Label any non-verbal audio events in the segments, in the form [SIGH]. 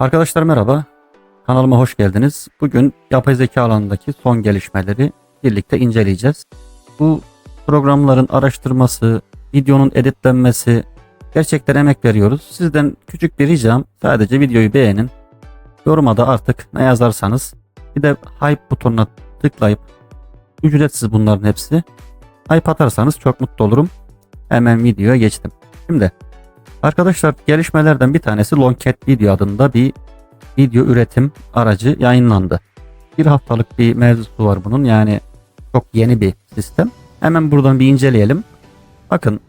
Arkadaşlar merhaba. Kanalıma hoş geldiniz. Bugün yapay zeka alanındaki son gelişmeleri birlikte inceleyeceğiz. Bu programların araştırması, videonun editlenmesi gerçekten emek veriyoruz. Sizden küçük bir ricam sadece videoyu beğenin. Yoruma da artık ne yazarsanız bir de hype butonuna tıklayıp ücretsiz bunların hepsi. Hype atarsanız çok mutlu olurum. Hemen videoya geçtim. Şimdi Arkadaşlar gelişmelerden bir tanesi Longcat Video adında bir video üretim aracı yayınlandı. Bir haftalık bir mevzusu var bunun yani çok yeni bir sistem. Hemen buradan bir inceleyelim. Bakın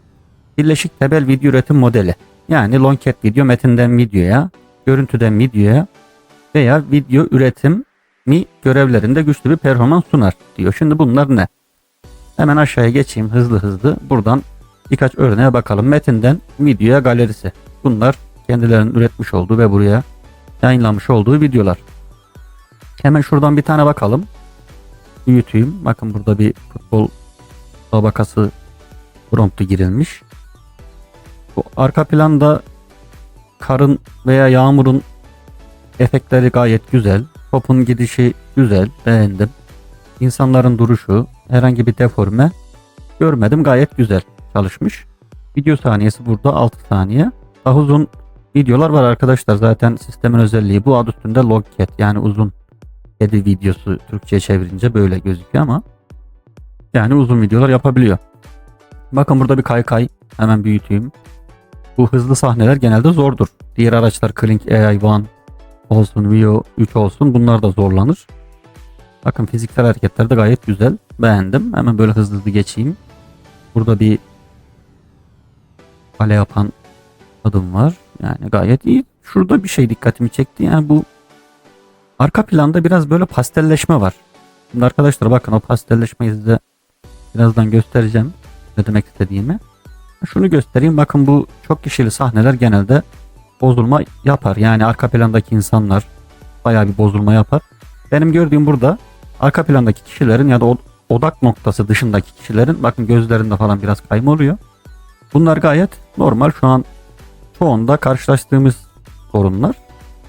birleşik tebel video üretim modeli. Yani Longcat Video metinden videoya, görüntüden videoya veya video üretim mi görevlerinde güçlü bir performans sunar diyor. Şimdi bunlar ne? Hemen aşağıya geçeyim hızlı hızlı. Buradan birkaç örneğe bakalım. Metinden videoya galerisi. Bunlar kendilerinin üretmiş olduğu ve buraya yayınlanmış olduğu videolar. Hemen şuradan bir tane bakalım. Büyüteyim. Bakın burada bir futbol tabakası promptu girilmiş. Bu arka planda karın veya yağmurun efektleri gayet güzel. Topun gidişi güzel. Beğendim. İnsanların duruşu, herhangi bir deforme görmedim. Gayet güzel çalışmış. Video saniyesi burada 6 saniye. Daha uzun videolar var arkadaşlar. Zaten sistemin özelliği bu adı üstünde logcat yani uzun kedi videosu Türkçe'ye çevirince böyle gözüküyor ama yani uzun videolar yapabiliyor. Bakın burada bir kaykay hemen büyüteyim. Bu hızlı sahneler genelde zordur. Diğer araçlar Klink AI One olsun, Vio 3 olsun bunlar da zorlanır. Bakın fiziksel hareketler de gayet güzel. Beğendim. Hemen böyle hızlı hızlı geçeyim. Burada bir kale yapan adım var. Yani gayet iyi. Şurada bir şey dikkatimi çekti. Yani bu arka planda biraz böyle pastelleşme var. Şimdi arkadaşlar bakın o pastelleşmeyi size birazdan göstereceğim. Ne demek istediğimi. Şunu göstereyim. Bakın bu çok kişili sahneler genelde bozulma yapar. Yani arka plandaki insanlar bayağı bir bozulma yapar. Benim gördüğüm burada arka plandaki kişilerin ya da odak noktası dışındaki kişilerin bakın gözlerinde falan biraz kayma oluyor. Bunlar gayet normal. Şu an çoğunda karşılaştığımız sorunlar.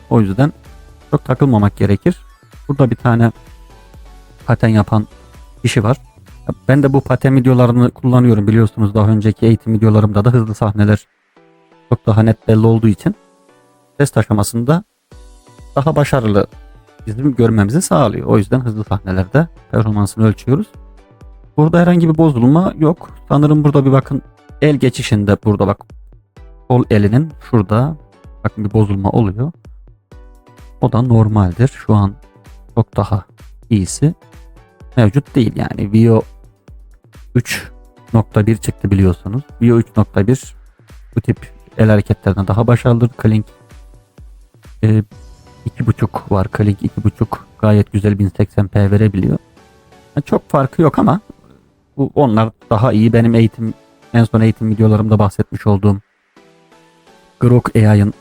O yüzden çok takılmamak gerekir. Burada bir tane paten yapan kişi var. Ben de bu paten videolarını kullanıyorum biliyorsunuz. Daha önceki eğitim videolarımda da hızlı sahneler çok daha net belli olduğu için test aşamasında daha başarılı bizim görmemizi sağlıyor. O yüzden hızlı sahnelerde performansını ölçüyoruz. Burada herhangi bir bozulma yok. Sanırım burada bir bakın el geçişinde burada bak sol elinin şurada bakın bir bozulma oluyor. O da normaldir. Şu an çok daha iyisi mevcut değil yani. Vio 3.1 çıktı biliyorsunuz. Vio 3.1 bu tip el hareketlerden daha başarılıdır. Klink e, 2.5 var. Klink 2.5 gayet güzel 1080p verebiliyor. Yani çok farkı yok ama bu onlar daha iyi. Benim eğitim en son eğitim videolarımda bahsetmiş olduğum Grok AI'ın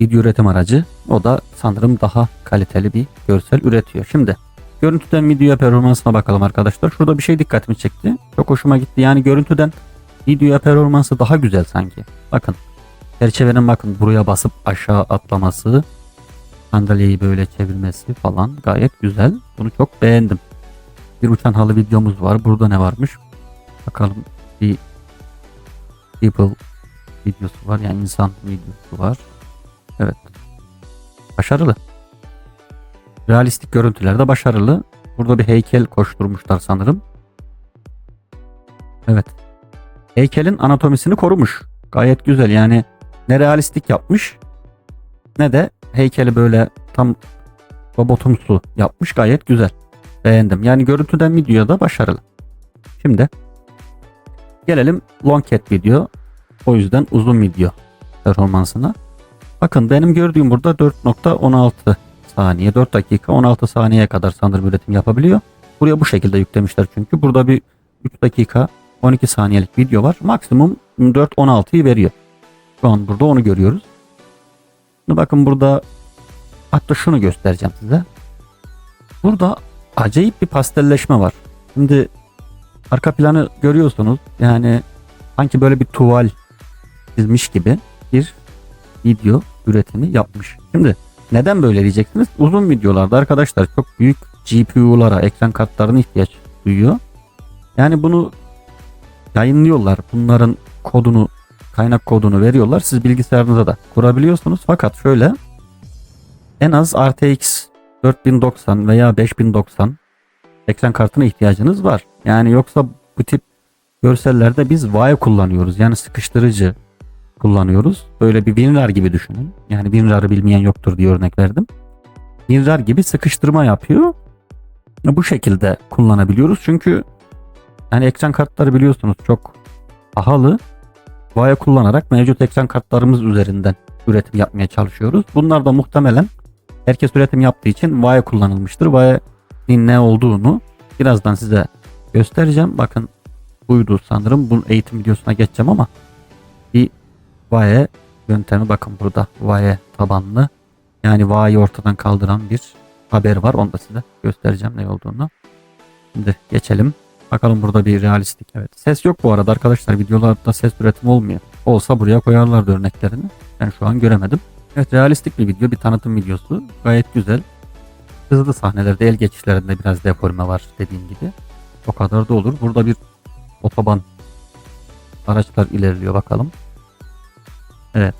video üretim aracı. O da sanırım daha kaliteli bir görsel üretiyor. Şimdi görüntüden videoya performansına bakalım arkadaşlar. Şurada bir şey dikkatimi çekti. Çok hoşuma gitti. Yani görüntüden videoya performansı daha güzel sanki. Bakın çerçevenin bakın buraya basıp aşağı atlaması sandalyeyi böyle çevirmesi falan gayet güzel. Bunu çok beğendim. Bir uçan halı videomuz var. Burada ne varmış? Bakalım bir people videosu var. Yani insan videosu var. Evet. Başarılı. Realistik görüntülerde başarılı. Burada bir heykel koşturmuşlar sanırım. Evet. Heykelin anatomisini korumuş. Gayet güzel yani ne realistik yapmış ne de heykeli böyle tam robotumsu yapmış gayet güzel. Beğendim. Yani görüntüden videoda başarılı. Şimdi gelelim long cat video. O yüzden uzun video performansına. Bakın benim gördüğüm burada 4.16 saniye 4 dakika 16 saniyeye kadar sanırım üretim yapabiliyor. Buraya bu şekilde yüklemişler çünkü. Burada bir 3 dakika 12 saniyelik video var. Maksimum 4.16'yı veriyor. Şu an burada onu görüyoruz. Şimdi bakın burada hatta şunu göstereceğim size. Burada acayip bir pastelleşme var. Şimdi arka planı görüyorsunuz. Yani sanki böyle bir tuval çizmiş gibi bir video. üretimi yapmış. Şimdi neden böyle diyeceksiniz? Uzun videolarda arkadaşlar çok büyük GPU'lara, ekran kartlarına ihtiyaç duyuyor. Yani bunu yayınlıyorlar. Bunların kodunu, kaynak kodunu veriyorlar. Siz bilgisayarınıza da kurabiliyorsunuz. Fakat şöyle en az RTX 4090 veya 5090 ekran kartına ihtiyacınız var. Yani yoksa bu tip görsellerde biz VAE kullanıyoruz. Yani sıkıştırıcı kullanıyoruz. Böyle bir WinRAR gibi düşünün. Yani WinRAR'ı bilmeyen yoktur diye örnek verdim. WinRAR gibi sıkıştırma yapıyor. Bu şekilde kullanabiliyoruz. Çünkü yani ekran kartları biliyorsunuz çok pahalı. VAE kullanarak mevcut ekran kartlarımız üzerinden üretim yapmaya çalışıyoruz. Bunlar da muhtemelen herkes üretim yaptığı için VAE kullanılmıştır. VAE'nin ne olduğunu birazdan size göstereceğim. Bakın buydu sanırım. Bu eğitim videosuna geçeceğim ama bir VAE yöntemi bakın burada VAE tabanlı. Yani VAE'yi ortadan kaldıran bir haber var. Onu da size göstereceğim ne olduğunu. Şimdi geçelim. Bakalım burada bir realistik. Evet. Ses yok bu arada arkadaşlar. Videolarda ses üretimi olmuyor. Olsa buraya koyarlardı örneklerini. Ben şu an göremedim. Evet realistik bir video. Bir tanıtım videosu. Gayet güzel. Hızlı sahnelerde el geçişlerinde biraz deforme var dediğim gibi. O kadar da olur. Burada bir otoban araçlar ilerliyor bakalım. Evet.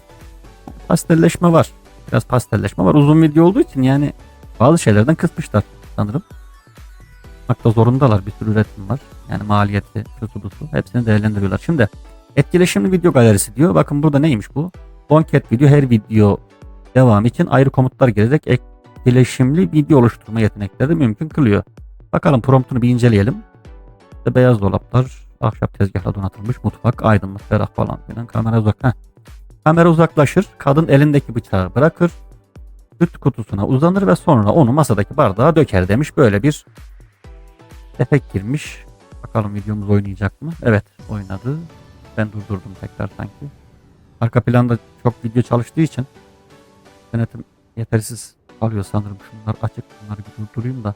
Pastelleşme var. Biraz pastelleşme var. Uzun video olduğu için yani bazı şeylerden kısmışlar sanırım. Yapmakta zorundalar. Bir sürü üretim var. Yani maliyeti, kötü busu. Hepsini değerlendiriyorlar. Şimdi etkileşimli video galerisi diyor. Bakın burada neymiş bu? Longcat video her video devam için ayrı komutlar girerek etkileşimli video oluşturma yetenekleri mümkün kılıyor. Bakalım promptunu bir inceleyelim. İşte beyaz dolaplar, ahşap tezgahla donatılmış mutfak, aydınlık, ferah falan filan. Kamera uzak. Heh. Kamera uzaklaşır. Kadın elindeki bıçağı bırakır. Süt kutusuna uzanır ve sonra onu masadaki bardağa döker demiş. Böyle bir efekt girmiş. Bakalım videomuz oynayacak mı? Evet oynadı. Ben durdurdum tekrar sanki. Arka planda çok video çalıştığı için denetim yetersiz kalıyor sanırım. Şunlar açık. Bunları bir durdurayım da.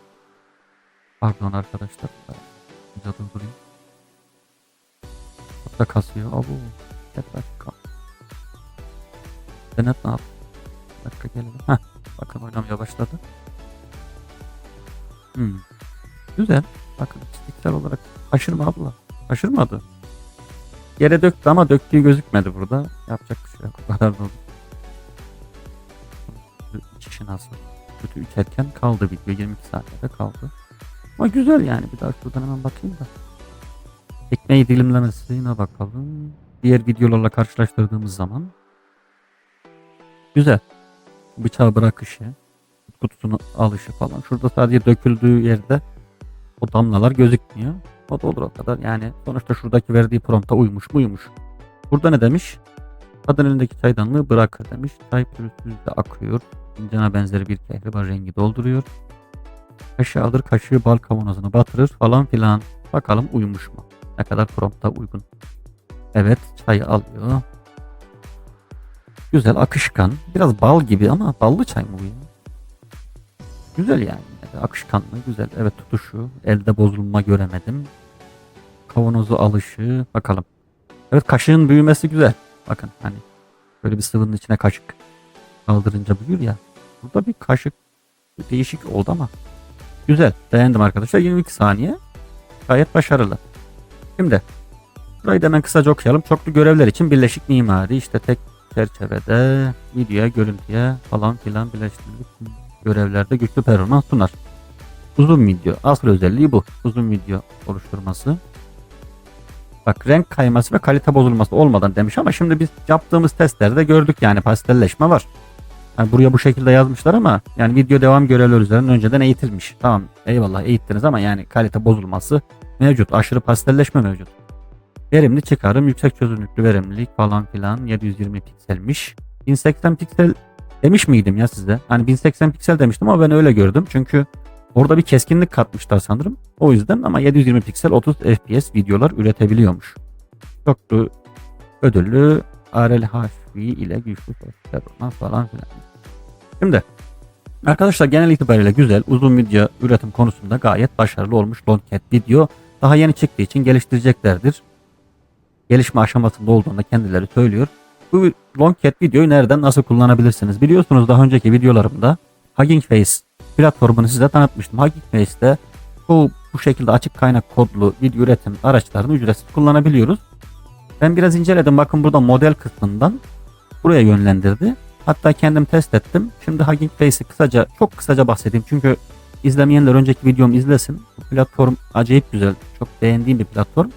Pardon arkadaşlar. De durdurayım. Çok da kasıyor. Abu. Bir dakika. Denet ne yaptı? Bir dakika gelelim. Heh. Bakın oynamaya başladı. Hmm. Güzel. Bakın istiklal olarak aşırma abla. Aşırmadı. Yere döktü ama döktüğü gözükmedi burada. Yapacak bir şey yok. [LAUGHS] O kadar da olur. İçişi nasıl? Kötü içerken kaldı video. 22 saniyede kaldı. Ama güzel yani. Bir daha şuradan hemen bakayım da. Ekmeği dilimlemesine bakalım. Diğer videolarla karşılaştırdığımız zaman. Güzel. Bıçağı bırakışı. Kutusunu alışı falan. Şurada sadece döküldüğü yerde o damlalar gözükmüyor. O da olur o kadar. Yani sonuçta şuradaki verdiği prompta uymuş mu uymuş. Burada ne demiş? Kadın elindeki çaydanlığı bırakır demiş. Çay pürüzsüz de akıyor. Fincana benzeri bir kehribar rengi dolduruyor. Kaşığı alır kaşığı bal kavanozuna batırır falan filan. Bakalım uyumuş mu? Ne kadar prompta uygun. Evet çayı alıyor. Güzel akışkan. Biraz bal gibi ama ballı çay mı bu ya? Güzel yani. Akışkanlı güzel. Evet tutuşu. Elde bozulma göremedim. Kavanozu alışı. Bakalım. Evet kaşığın büyümesi güzel. Bakın hani böyle bir sıvının içine kaşık kaldırınca büyür ya. Burada bir kaşık değişik oldu ama güzel. Beğendim arkadaşlar. 22 saniye. Gayet başarılı. Şimdi burayı da hemen kısaca okuyalım. Çoklu görevler için birleşik mimari işte tek çerçevede videoya, görüntüye falan filan birleştirilip görevlerde güçlü performans sunar. Uzun video. Asıl özelliği bu. Uzun video oluşturması. Bak renk kayması ve kalite bozulması olmadan demiş ama şimdi biz yaptığımız testlerde gördük yani pastelleşme var. Yani buraya bu şekilde yazmışlar ama yani video devam görevler üzerinden önceden eğitilmiş. Tamam eyvallah eğittiniz ama yani kalite bozulması mevcut. Aşırı pastelleşme mevcut. Verimli çıkarım, yüksek çözünürlüklü verimlilik falan filan 720 pikselmiş. 1080 piksel demiş miydim ya sizde? Hani 1080 piksel demiştim ama ben öyle gördüm. Çünkü orada bir keskinlik katmışlar sanırım. O yüzden ama 720 piksel 30 FPS videolar üretebiliyormuş. Çok da ödüllü RLHV ile güçlü performans falan filan. Şimdi arkadaşlar genel itibariyle güzel uzun video üretim konusunda gayet başarılı olmuş Longcat video. Daha yeni çıktığı için geliştireceklerdir. Gelişme aşamasında olduğunda kendileri söylüyor. Bu Longcat videoyu nereden nasıl kullanabilirsiniz? Biliyorsunuz daha önceki videolarımda Hugging Face platformunu size tanıtmıştım. Hugging Face'te bu bu şekilde açık kaynak kodlu video üretim araçlarını ücretsiz kullanabiliyoruz. Ben biraz inceledim. Bakın burada model kısmından buraya yönlendirdi. Hatta kendim test ettim. Şimdi Hugging Face'i kısaca çok kısaca bahsedeyim. Çünkü izlemeyenler önceki videomu izlesin. Bu platform acayip güzel. Çok beğendiğim bir platform.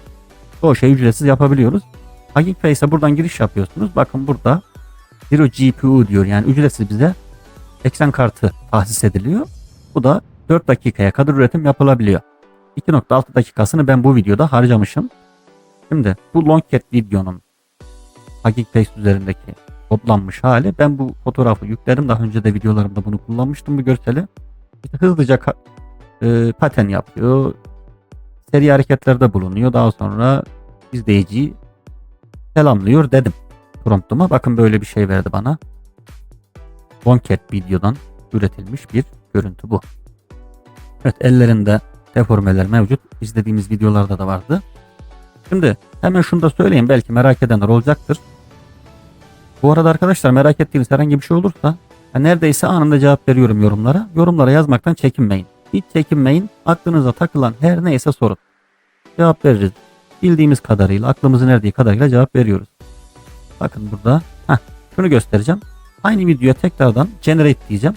Çoğu şeyi ücretsiz yapabiliyoruz. Hugging Face'e buradan giriş yapıyorsunuz. Bakın burada Zero GPU diyor. Yani ücretsiz bize ekran kartı tahsis ediliyor. Bu da 4 dakikaya kadar üretim yapılabiliyor. 2.6 dakikasını ben bu videoda harcamışım. Şimdi bu Longcat videonun Hugging üzerindeki kodlanmış hali. Ben bu fotoğrafı yükledim. Daha önce de videolarımda bunu kullanmıştım bu görseli. İşte hızlıca e, paten yapıyor. Seri hareketlerde bulunuyor. Daha sonra izleyiciyi selamlıyor dedim promptuma. Bakın böyle bir şey verdi bana. Longcat videodan üretilmiş bir görüntü bu. Evet ellerinde deformeler mevcut. İzlediğimiz videolarda da vardı. Şimdi hemen şunu da söyleyeyim. Belki merak edenler olacaktır. Bu arada arkadaşlar merak ettiğiniz herhangi bir şey olursa neredeyse anında cevap veriyorum yorumlara. Yorumlara yazmaktan çekinmeyin. Hiç çekinmeyin. Aklınıza takılan her neyse sorun. Cevap veririz. Bildiğimiz kadarıyla, aklımızın erdiği kadarıyla cevap veriyoruz. Bakın burada. Heh, şunu göstereceğim. Aynı videoya tekrardan generate diyeceğim.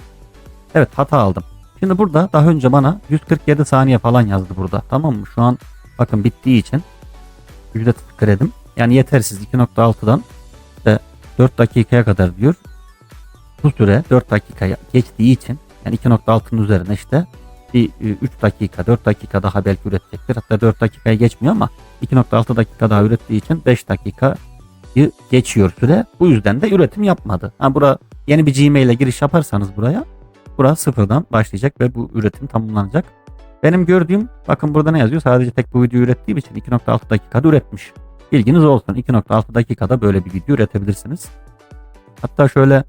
Evet hata aldım. Şimdi burada daha önce bana 147 saniye falan yazdı burada. Tamam mı? Şu an bakın bittiği için ücret kredim. Yani yetersiz 2.6'dan işte 4 dakikaya kadar diyor. Bu süre 4 dakikaya geçtiği için yani 2.6'nın üzerine işte bir 3 dakika 4 dakika daha belki üretecektir. Hatta 4 dakikaya geçmiyor ama 2.6 dakika daha ürettiği için 5 dakika geçiyor süre. Bu yüzden de üretim yapmadı. Ha bura yeni bir Gmail ile giriş yaparsanız buraya bura sıfırdan başlayacak ve bu üretim tamamlanacak. Benim gördüğüm bakın burada ne yazıyor? Sadece tek bu videoyu ürettiğim için 2.6 dakikada üretmiş. Bilginiz olsun 2.6 dakikada böyle bir video üretebilirsiniz. Hatta şöyle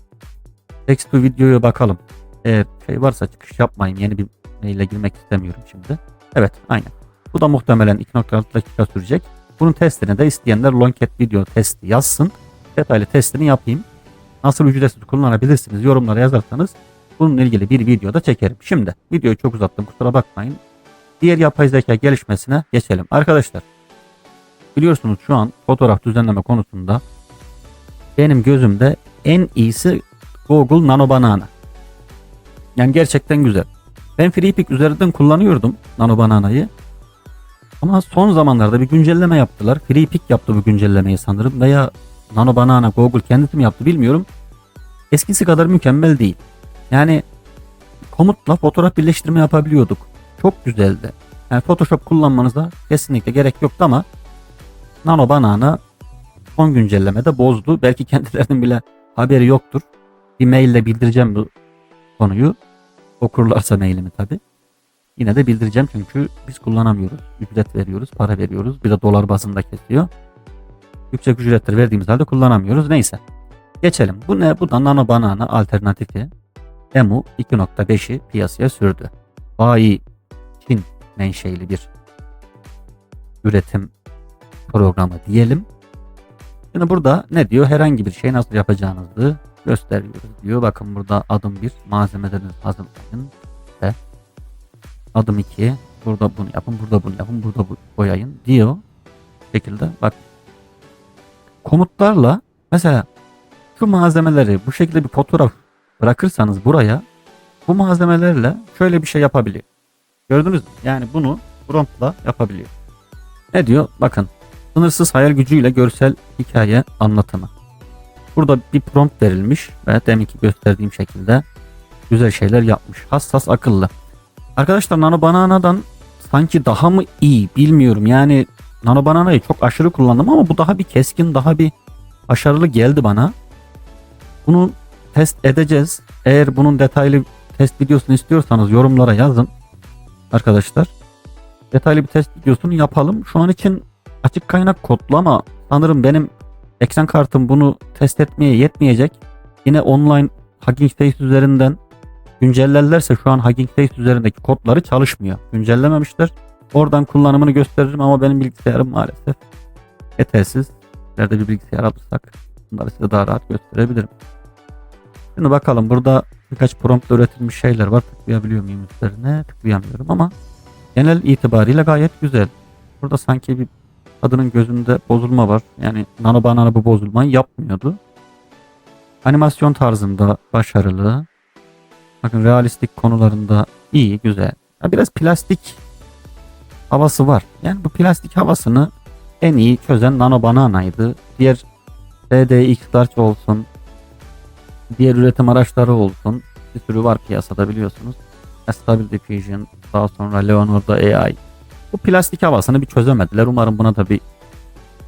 text to videoya bakalım. Eğer şey varsa çıkış yapmayın. Yeni bir maille girmek istemiyorum şimdi. Evet aynen. Bu da muhtemelen 2.6 dakika sürecek. Bunun testini de isteyenler Longcat video testi yazsın. Detaylı testini yapayım. Nasıl ücretsiz kullanabilirsiniz yorumlara yazarsanız bununla ilgili bir video da çekerim. Şimdi videoyu çok uzattım kusura bakmayın. Diğer yapay zeka gelişmesine geçelim. Arkadaşlar biliyorsunuz şu an fotoğraf düzenleme konusunda benim gözümde en iyisi Google Nano Banana. Yani gerçekten güzel. Ben FreePic üzerinden kullanıyordum Nano Banana'yı. Ama son zamanlarda bir güncelleme yaptılar. FreePic yaptı bu güncellemeyi sanırım veya Nano Banana Google kendisi mi yaptı bilmiyorum. Eskisi kadar mükemmel değil. Yani komutla fotoğraf birleştirme yapabiliyorduk. Çok güzeldi. Yani Photoshop kullanmanıza kesinlikle gerek yoktu ama Nano Banana son güncellemede bozdu. Belki [LAUGHS] kendilerinin bile haberi yoktur. Bir maille bildireceğim bu konuyu. Okurlarsa mailimi tabi. Yine de bildireceğim çünkü biz kullanamıyoruz. Ücret veriyoruz, para veriyoruz. Bir de dolar bazında kesiyor. Yüksek ücretler verdiğimiz halde kullanamıyoruz. Neyse. Geçelim. Bu ne? Bu da Nano Banana alternatifi. EMU 2.5'i piyasaya sürdü. Bayi Çin menşeli bir üretim programı diyelim. Şimdi burada ne diyor? Herhangi bir şey nasıl yapacağınızı gösteriyoruz diyor. Bakın burada adım 1 malzemelerinizi hazırlayın ve adım 2 burada bunu yapın, burada bunu yapın, burada bu boyayın diyor. Bu şekilde bak komutlarla mesela şu malzemeleri bu şekilde bir fotoğraf bırakırsanız buraya bu malzemelerle şöyle bir şey yapabiliyor. Gördünüz mü? Yani bunu promptla yapabiliyor. Ne diyor? Bakın sınırsız hayal gücüyle görsel hikaye anlatımı. Burada bir prompt verilmiş ve deminki gösterdiğim şekilde güzel şeyler yapmış. Hassas akıllı. Arkadaşlar Nano Banana'dan sanki daha mı iyi bilmiyorum. Yani Nano Banana'yı çok aşırı kullandım ama bu daha bir keskin, daha bir başarılı geldi bana. Bunu test edeceğiz. Eğer bunun detaylı test videosunu istiyorsanız yorumlara yazın. Arkadaşlar detaylı bir test videosunu yapalım. Şu an için açık kaynak kodlu ama sanırım benim ekran kartım bunu test etmeye yetmeyecek. Yine online Hugging Face üzerinden güncellerlerse şu an Hugging Face üzerindeki kodları çalışmıyor. Güncellememişler. Oradan kullanımını gösteririm ama benim bilgisayarım maalesef yetersiz. Nerede bir bilgisayar alırsak Bunları size daha rahat gösterebilirim. Şimdi bakalım burada birkaç promptla üretilmiş şeyler var. Tıklayabiliyor muyum üzerine? Tıklayamıyorum ama genel itibariyle gayet güzel. Burada sanki bir kadının gözünde bozulma var. Yani nano banana bu bozulmayı yapmıyordu. Animasyon tarzında başarılı. Bakın realistik konularında iyi, güzel. Ya biraz plastik havası var. Yani bu plastik havasını en iyi çözen Nano Banana'ydı. Diğer DDX Large olsun, diğer üretim araçları olsun. Bir sürü var piyasada biliyorsunuz. Stable Diffusion, daha sonra Leonardo AI. Bu plastik havasını bir çözemediler. Umarım buna da bir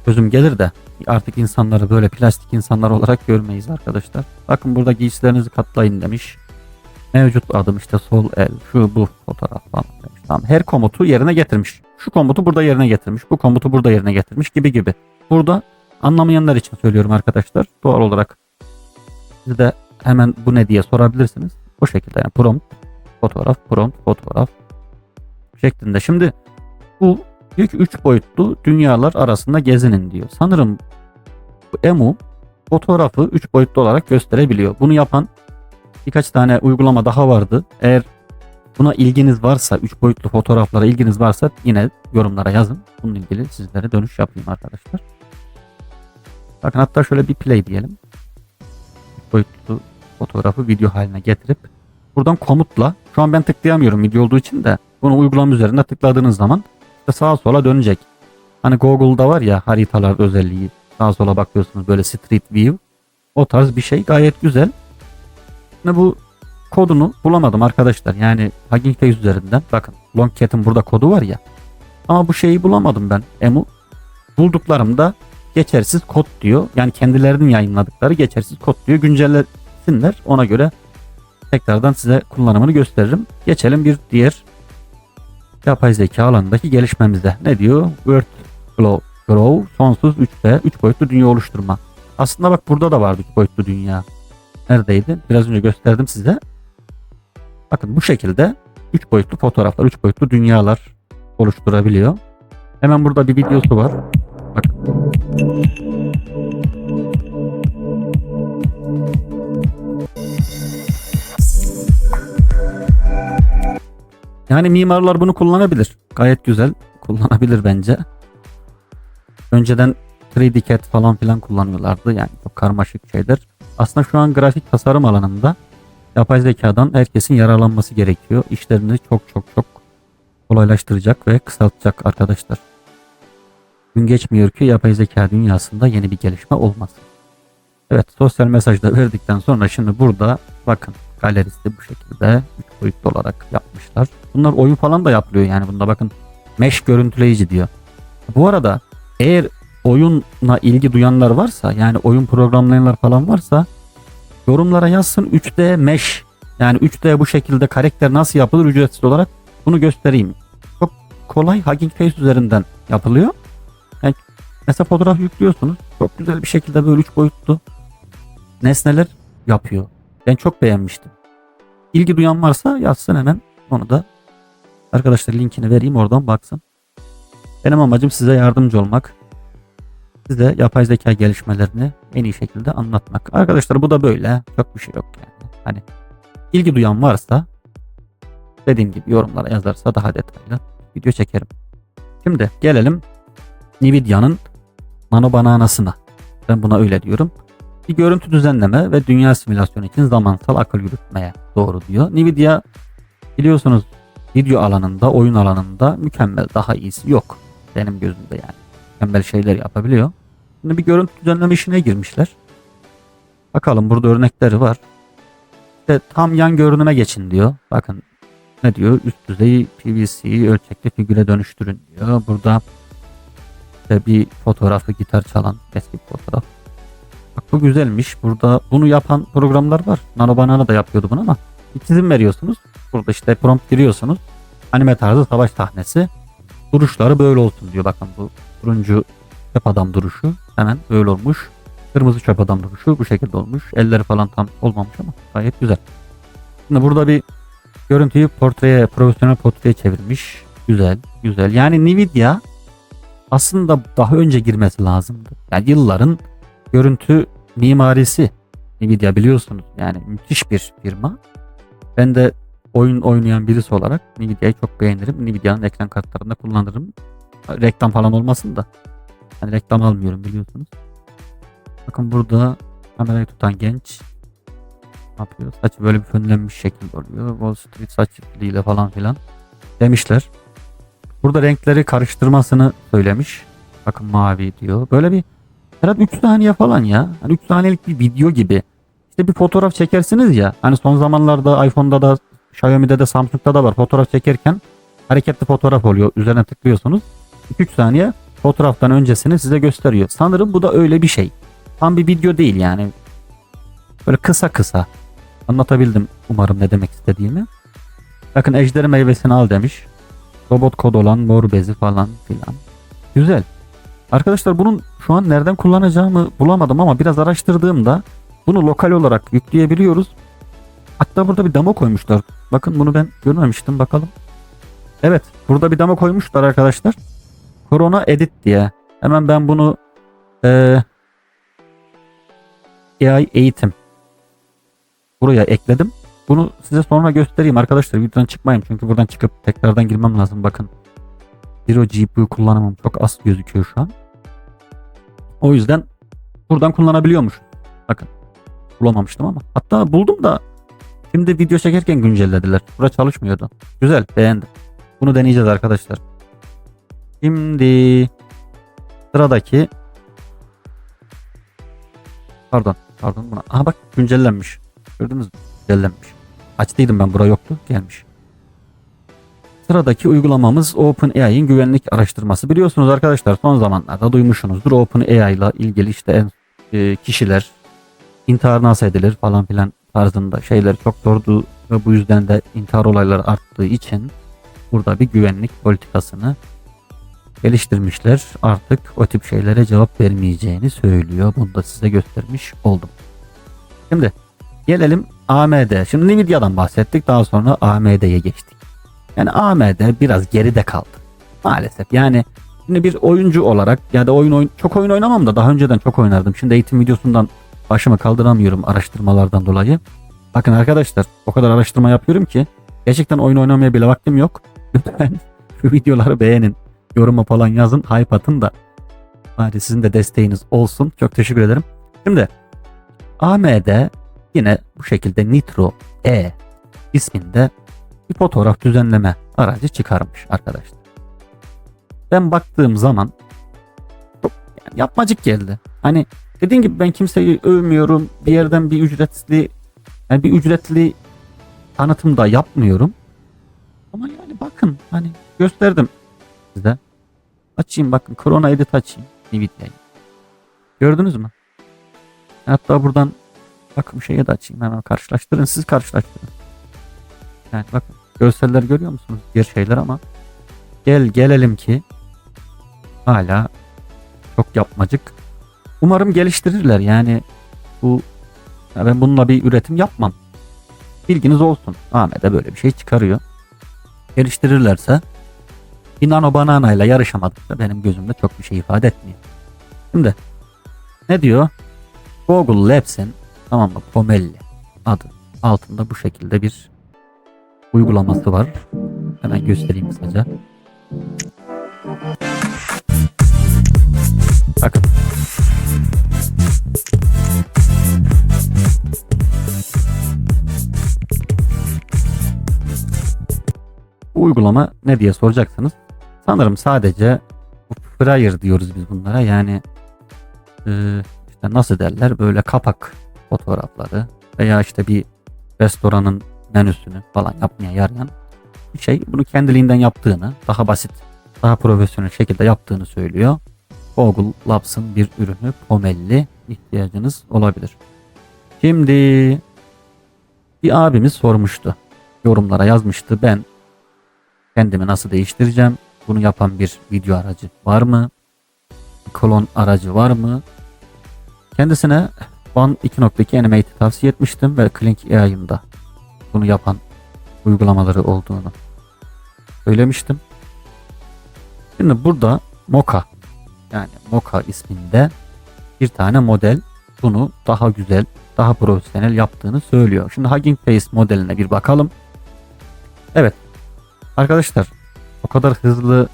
çözüm gelir de artık insanları böyle plastik insanlar olarak görmeyiz arkadaşlar. Bakın burada giysilerinizi katlayın demiş. Mevcut adım işte sol el, şu bu fotoğraf falan demiş. Tamam. Her komutu yerine getirmiş. Şu komutu burada yerine getirmiş. Bu komutu burada yerine getirmiş gibi gibi. Burada anlamayanlar için söylüyorum arkadaşlar. Doğal olarak siz de hemen bu ne diye sorabilirsiniz. O şekilde yani prompt, fotoğraf, prompt, fotoğraf şeklinde. Şimdi bu ilk üç boyutlu dünyalar arasında gezinin diyor. Sanırım bu EMU fotoğrafı üç boyutlu olarak gösterebiliyor. Bunu yapan birkaç tane uygulama daha vardı. Eğer buna ilginiz varsa, 3 boyutlu fotoğraflara ilginiz varsa yine yorumlara yazın. Bununla ilgili sizlere dönüş yapayım arkadaşlar. Bakın hatta şöyle bir play diyelim. 3 boyutlu fotoğrafı video haline getirip buradan komutla şu an ben tıklayamıyorum video olduğu için de bunu uygulama üzerinde tıkladığınız zaman işte sağa sola dönecek. Hani Google'da var ya haritalar özelliği sağa sola bakıyorsunuz böyle street view o tarz bir şey gayet güzel. Şimdi bu kodunu bulamadım arkadaşlar. Yani Hugging Face üzerinden. Bakın Longcat'ın burada kodu var ya. Ama bu şeyi bulamadım ben. Emu. Bulduklarımda geçersiz kod diyor. Yani kendilerinin yayınladıkları geçersiz kod diyor. Güncellesinler. Ona göre tekrardan size kullanımını gösteririm. Geçelim bir diğer yapay zeka alanındaki gelişmemize. Ne diyor? Word Glow, Grow sonsuz 3D 3 boyutlu dünya oluşturma. Aslında bak burada da vardı 3 boyutlu dünya. Neredeydi? Biraz önce gösterdim size. Bakın bu şekilde 3 boyutlu fotoğraflar, 3 boyutlu dünyalar oluşturabiliyor. Hemen burada bir videosu var. Bakın. Yani mimarlar bunu kullanabilir. Gayet güzel kullanabilir bence. Önceden 3D CAD falan filan kullanıyorlardı. Yani çok karmaşık şeyler. Aslında şu an grafik tasarım alanında yapay zekadan herkesin yararlanması gerekiyor. İşlerini çok çok çok kolaylaştıracak ve kısaltacak arkadaşlar. Gün geçmiyor ki yapay zeka dünyasında yeni bir gelişme olmasın. Evet sosyal mesajda verdikten sonra şimdi burada bakın galerisi bu şekilde 3 boyutlu olarak yapmışlar. Bunlar oyun falan da yapılıyor yani bunda bakın mesh görüntüleyici diyor. Bu arada eğer oyunla ilgi duyanlar varsa yani oyun programlayanlar falan varsa yorumlara yazsın 3D mesh yani 3D bu şekilde karakter nasıl yapılır ücretsiz olarak bunu göstereyim. Çok kolay Hugging Face üzerinden yapılıyor. Mesela fotoğraf yüklüyorsunuz. Çok güzel bir şekilde böyle 3 boyutlu nesneler yapıyor. Ben çok beğenmiştim. İlgi duyan varsa yazsın hemen onu da arkadaşlar linkini vereyim oradan baksın. Benim amacım size yardımcı olmak size yapay zeka gelişmelerini en iyi şekilde anlatmak. Arkadaşlar bu da böyle. Çok bir şey yok yani. Hani ilgi duyan varsa dediğim gibi yorumlara yazarsa daha detaylı video çekerim. Şimdi gelelim Nvidia'nın nano bananasına. Ben buna öyle diyorum. Bir görüntü düzenleme ve dünya simülasyonu için zamansal akıl yürütmeye doğru diyor. Nvidia biliyorsunuz video alanında, oyun alanında mükemmel daha iyisi yok. Benim gözümde yani mükemmel şeyler yapabiliyor. Şimdi bir görüntü düzenleme işine girmişler. Bakalım burada örnekleri var. İşte tam yan görünüme geçin diyor. Bakın ne diyor? Üst düzey PVC ölçekli figüre dönüştürün diyor. Burada işte bir fotoğrafı gitar çalan eski bir fotoğraf. Bak bu güzelmiş. Burada bunu yapan programlar var. Nano Banana da yapıyordu bunu ama bir çizim veriyorsunuz. Burada işte prompt giriyorsunuz. Anime tarzı savaş sahnesi. Duruşları böyle olsun diyor. Bakın bu turuncu çöp adam duruşu hemen böyle olmuş. Kırmızı çöp adam duruşu bu şekilde olmuş. Elleri falan tam olmamış ama gayet güzel. Şimdi burada bir görüntüyü portreye, profesyonel portreye çevirmiş. Güzel, güzel. Yani Nvidia aslında daha önce girmesi lazımdı. Yani yılların görüntü mimarisi Nvidia biliyorsunuz yani müthiş bir firma. Ben de oyun oynayan birisi olarak Nvidia'yı çok beğenirim. Nvidia'nın ekran kartlarında kullanırım. Reklam falan olmasın da. Hani reklam almıyorum biliyorsunuz. Bakın burada kamerayı tutan genç ne yapıyor? Saçı böyle bir fönlenmiş şekilde oluyor. Wall Street saç çiftliğiyle falan filan demişler. Burada renkleri karıştırmasını söylemiş. Bakın mavi diyor. Böyle bir herhalde 3 saniye falan ya. Hani 3 saniyelik bir video gibi. İşte bir fotoğraf çekersiniz ya. Hani son zamanlarda iPhone'da da Xiaomi'de de Samsung'da da var. Fotoğraf çekerken hareketli fotoğraf oluyor. Üzerine tıklıyorsunuz. 2-3 saniye fotoğraftan öncesini size gösteriyor. Sanırım bu da öyle bir şey. Tam bir video değil yani. Böyle kısa kısa. Anlatabildim umarım ne demek istediğimi. Bakın ejderi meyvesini al demiş. Robot kod olan mor bezi falan filan. Güzel. Arkadaşlar bunun şu an nereden kullanacağımı bulamadım ama biraz araştırdığımda bunu lokal olarak yükleyebiliyoruz. Hatta burada bir demo koymuşlar. Bakın bunu ben görmemiştim bakalım. Evet burada bir demo koymuşlar arkadaşlar. Corona Edit diye. Hemen ben bunu eee AI eğitim buraya ekledim. Bunu size sonra göstereyim arkadaşlar. Videodan çıkmayayım çünkü buradan çıkıp tekrardan girmem lazım. Bakın Zero GPU kullanımım çok az gözüküyor şu an. O yüzden buradan kullanabiliyormuş. Bakın bulamamıştım ama. Hatta buldum da şimdi video çekerken güncellediler. Bura çalışmıyordu. Güzel beğendim. Bunu deneyeceğiz arkadaşlar. Şimdi sıradaki pardon pardon buna. Aha bak güncellenmiş. Gördünüz mü? Güncellenmiş. Açtıydım ben bura yoktu. Gelmiş. Sıradaki uygulamamız OpenAI'nin güvenlik araştırması. Biliyorsunuz arkadaşlar son zamanlarda duymuşsunuzdur. OpenAI ile ilgili işte e, kişiler intihar nasıl edilir falan filan tarzında şeyler çok sordu ve bu yüzden de intihar olayları arttığı için burada bir güvenlik politikasını geliştirmişler. Artık o tip şeylere cevap vermeyeceğini söylüyor. Bunu da size göstermiş oldum. Şimdi gelelim AMD. Şimdi Nvidia'dan bahsettik. Daha sonra AMD'ye geçtik. Yani AMD biraz geride kaldı. Maalesef. Yani şimdi bir oyuncu olarak ya da oyun oyun çok oyun oynamam da daha önceden çok oynardım. Şimdi eğitim videosundan başımı kaldıramıyorum araştırmalardan dolayı. Bakın arkadaşlar o kadar araştırma yapıyorum ki gerçekten oyun oynamaya bile vaktim yok. [LAUGHS] Lütfen şu videoları beğenin. Yoruma falan yazın. Hype atın da bari sizin de desteğiniz olsun. Çok teşekkür ederim. Şimdi AMD yine bu şekilde Nitro E isminde bir fotoğraf düzenleme aracı çıkarmış arkadaşlar. Ben baktığım zaman yapmacık geldi. Hani dediğim gibi ben kimseyi övmüyorum. Bir yerden bir ücretli yani bir ücretli tanıtım da yapmıyorum. Ama yani bakın hani gösterdim size. Açayım bakın Corona Edit açayım Nvidia'yı. Gördünüz mü? Hatta buradan bakın şeye de açayım hemen karşılaştırın siz karşılaştırın. Yani bakın görseller görüyor musunuz? Diğer şeyler ama gel gelelim ki hala çok yapmacık. Umarım geliştirirler yani bu ya ben bununla bir üretim yapmam. Bilginiz olsun. Ahmet'e böyle bir şey çıkarıyor. Geliştirirlerse bir nano banana ile yarışamadıkça benim gözümde çok bir şey ifade etmiyor. Şimdi ne diyor? Google Labs'in tamam mı Pomelli adı altında bu şekilde bir uygulaması var. Hemen göstereyim kısaca. Bakın. Bu uygulama ne diye soracaksınız. Sanırım sadece bu flyer diyoruz biz bunlara. Yani e, işte nasıl derler böyle kapak fotoğrafları veya işte bir restoranın menüsünü falan yapmaya yarayan bir şey. Bunu kendiliğinden yaptığını, daha basit, daha profesyonel şekilde yaptığını söylüyor. Google Labs'ın bir ürünü Pomelli ihtiyacınız olabilir. Şimdi bir abimiz sormuştu. Yorumlara yazmıştı. Ben kendimi nasıl değiştireceğim? Bunu yapan bir video aracı var mı? Klon aracı var mı? Kendisine One 2.2 Animated tavsiye etmiştim ve Klink AI'ında bunu yapan uygulamaları olduğunu söylemiştim. Şimdi burada Mocha yani Mocha isminde bir tane model bunu daha güzel, daha profesyonel yaptığını söylüyor. Şimdi Hugging Face modeline bir bakalım. Evet. Arkadaşlar o kadar hızlı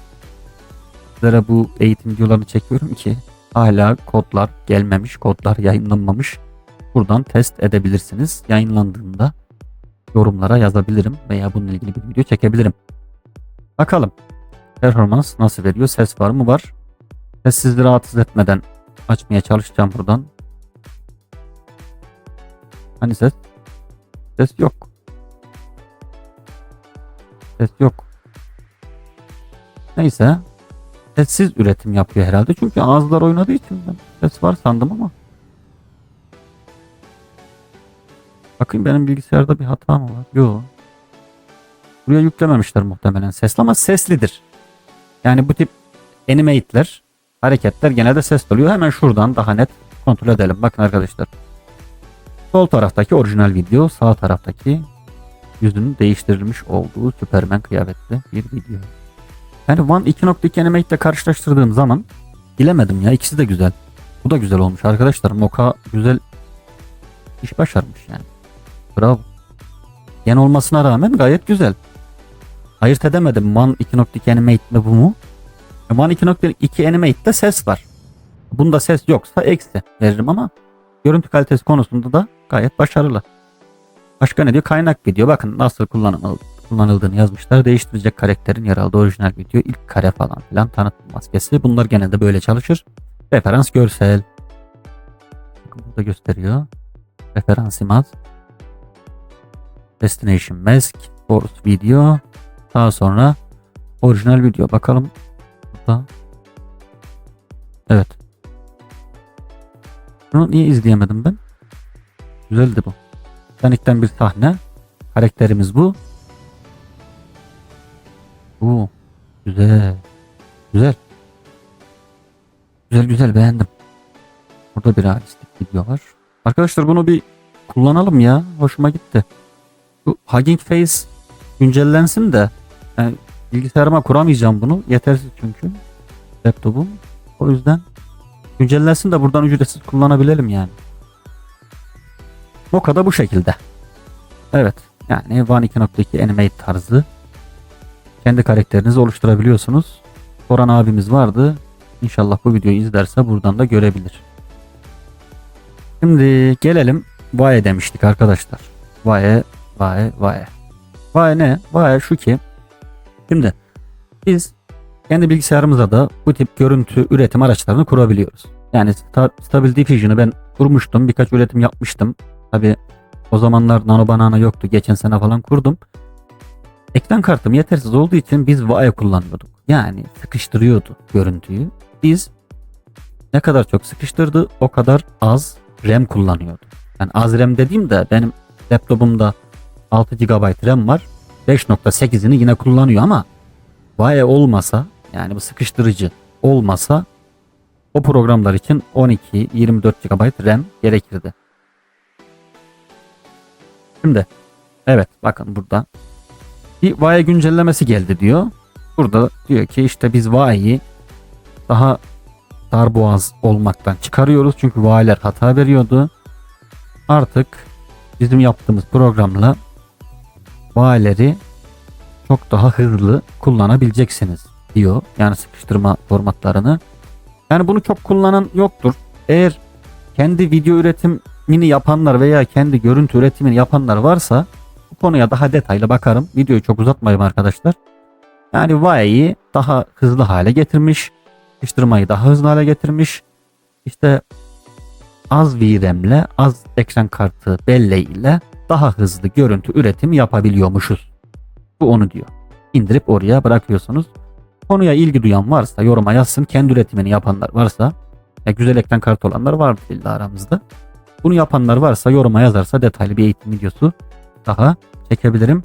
sizlere bu eğitim videolarını çekiyorum ki hala kodlar gelmemiş, kodlar yayınlanmamış. Buradan test edebilirsiniz. Yayınlandığında yorumlara yazabilirim veya bununla ilgili bir video çekebilirim. Bakalım. Performans nasıl veriyor? Ses var mı? Var. Ses sizi rahatsız etmeden açmaya çalışacağım buradan. Hani ses? Ses yok. Ses yok. Neyse. Sessiz üretim yapıyor herhalde. Çünkü ağızlar oynadığı için ben ses var sandım ama. Bakayım benim bilgisayarda bir hata mı var? Yok. Buraya yüklememişler muhtemelen sesli ama seslidir. Yani bu tip animate'ler, hareketler genelde sesli oluyor. Hemen şuradan daha net kontrol edelim. Bakın arkadaşlar. Sol taraftaki orijinal video, sağ taraftaki yüzünün değiştirilmiş olduğu Superman kıyafetli bir video. Yani One 2.2 Animate karşılaştırdığım zaman bilemedim ya ikisi de güzel. Bu da güzel olmuş arkadaşlar. Moka güzel iş başarmış yani. Bravo. Yeni olmasına rağmen gayet güzel. Ayırt edemedim One 2.2 Animate mi bu mu? One 2.2 Animate'de ses var. Bunda ses yoksa eksi veririm ama görüntü kalitesi konusunda da gayet başarılı. Başka ne diyor? Kaynak video. Bakın nasıl kullanıl kullanıldığını yazmışlar. Değiştirecek karakterin yer aldığı orijinal video. ilk kare falan filan tanıtım maskesi. Bunlar genelde böyle çalışır. Referans görsel. Bakın burada gösteriyor. Referans imaz. Destination mask. Source video. Daha sonra orijinal video. Bakalım. Burada. Evet. Bunu niye izleyemedim ben? Güzeldi bu. Titanic'ten bir sahne. Karakterimiz bu. Bu güzel. Güzel. Güzel güzel beğendim. Burada bir realistik video var. Arkadaşlar bunu bir kullanalım ya. Hoşuma gitti. Bu Hugging Face güncellensin de yani bilgisayarıma kuramayacağım bunu. Yetersiz çünkü. Laptopum. O yüzden güncellensin de buradan ücretsiz kullanabilelim yani. Moka da bu şekilde. Evet. Yani One 2.2 Animate tarzı. Kendi karakterinizi oluşturabiliyorsunuz. Soran abimiz vardı. İnşallah bu videoyu izlerse buradan da görebilir. Şimdi gelelim Vaye demiştik arkadaşlar. Vaye, Vaye, Vaye. Vaye ne? Vaye şu ki şimdi biz kendi bilgisayarımıza da bu tip görüntü üretim araçlarını kurabiliyoruz. Yani Stable Diffusion'ı ben kurmuştum. Birkaç üretim yapmıştım. Tabi o zamanlar Nano Banana yoktu. Geçen sene falan kurdum. Ekran kartım yetersiz olduğu için biz VAE kullanıyorduk. Yani sıkıştırıyordu görüntüyü. Biz ne kadar çok sıkıştırdı o kadar az RAM kullanıyordu. Yani az RAM dediğim de benim laptopumda 6 GB RAM var. 5.8'ini yine kullanıyor ama VAE olmasa yani bu sıkıştırıcı olmasa o programlar için 12-24 GB RAM gerekirdi. Şimdi evet bakın burada bir VAE güncellemesi geldi diyor. Burada diyor ki işte biz VAE'yi daha darboğaz olmaktan çıkarıyoruz. Çünkü VAE'ler hata veriyordu. Artık bizim yaptığımız programla VAE'leri çok daha hızlı kullanabileceksiniz diyor. Yani sıkıştırma formatlarını. Yani bunu çok kullanan yoktur. Eğer kendi video üretimini yapanlar veya kendi görüntü üretimini yapanlar varsa konuya daha detaylı bakarım. Videoyu çok uzatmayayım arkadaşlar. Yani Vae'yi daha hızlı hale getirmiş. Sıkıştırmayı daha hızlı hale getirmiş. İşte az VRAM'le az ekran kartı belleğiyle daha hızlı görüntü üretimi yapabiliyormuşuz. Bu onu diyor. İndirip oraya bırakıyorsunuz. Konuya ilgi duyan varsa yoruma yazsın. Kendi üretimini yapanlar varsa ya güzel ekran kartı olanlar vardır illa aramızda. Bunu yapanlar varsa yoruma yazarsa detaylı bir eğitim videosu daha çekebilirim.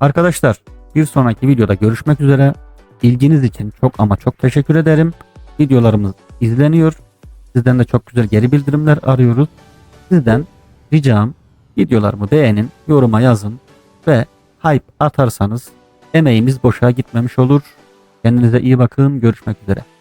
Arkadaşlar bir sonraki videoda görüşmek üzere. İlginiz için çok ama çok teşekkür ederim. Videolarımız izleniyor. Sizden de çok güzel geri bildirimler arıyoruz. Sizden ricam videolarımı beğenin, yoruma yazın ve hype atarsanız emeğimiz boşa gitmemiş olur. Kendinize iyi bakın. Görüşmek üzere.